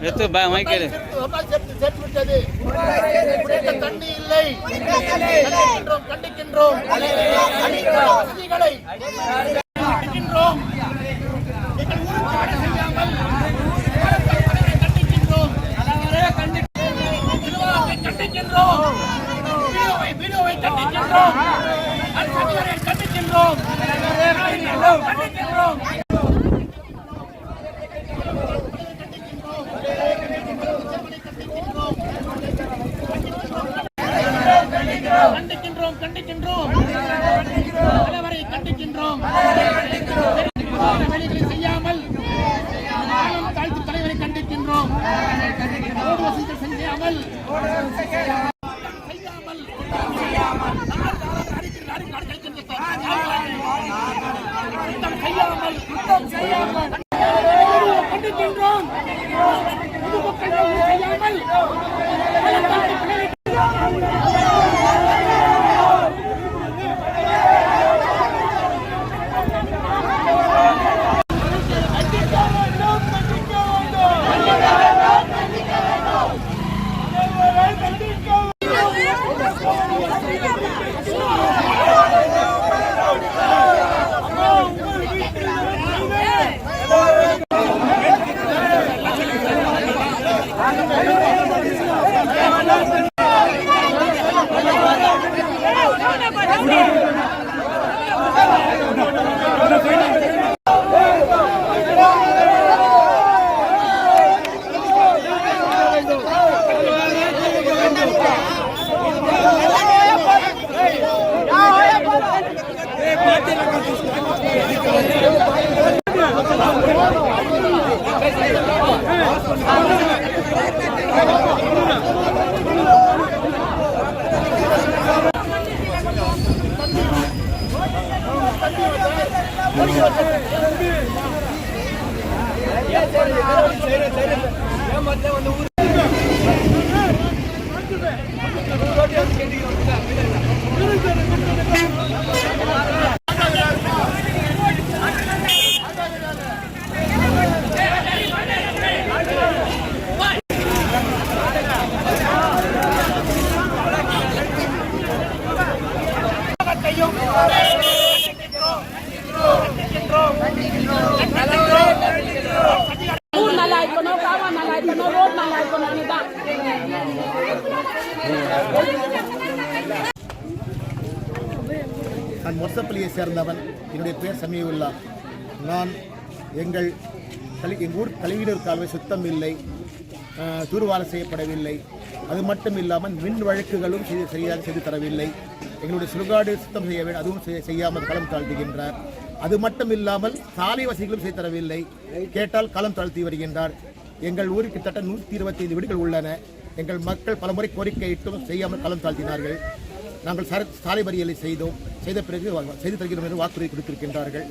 எடுத்து ப- மைக்கேடு தண்ணி இல்லை கண்டிக்கின்றோம் கண்டிக்கின்றோம் கண்டிக்கின்றோம் வீடியோவை கண்டிக்கின்றோம் கண்டிக்கின்றோம். கண்டிக்கின்றோம் கண்டிக்கின்றோம் கண்டிக்கின்றோம் வேலைகளை செய்யாமல் காலம் தாழ்த்து தலைவரை கண்டிக்கின்றோம் செய்யாமல் கேட்டு ஊர் நல்லா இருக்கணும் காவா நல்லா இருக்கணும் ரோட் நல்லா இருக்கணும் நான் மொசப்பள்ளியை சேர்ந்தவன். என்னுடைய பெயர் சமீவுல்லா. நான் எங்கள் கழி எங்கள் ஊர் கழிவுநீர் கால்வாய் சுத்தம் இல்லை. தூர்வாரம் செய்யப்படவில்லை. அது மட்டும் இல்லாமல் மின் வழக்குகளும் செய்து சரியாக செய்து தரவில்லை. எங்களுடைய சுடுகாடு சுத்தம் செய்ய வேண்டும் அதுவும் செய்யாமல் களம் தாழ்த்துகின்றார். அது மட்டும் இல்லாமல் சாலை வசதிகளும் செய்து தரவில்லை. கேட்டால் களம் தாழ்த்தி வருகின்றார். எங்கள் ஊருக்கு கிட்டத்தட்ட நூற்றி இருபத்தி ஐந்து வீடுகள் உள்ளன. எங்கள் மக்கள் பலமுறை கோரிக்கையிட்டும் செய்யாமல் களம் தாழ்த்தினார்கள். நாங்கள் சாலை மறியலை செய்தோம். செய்த பிறகு செய்து தருகிறோம் என்று வாக்குறுதி கொடுத்திருக்கின்றார்கள்.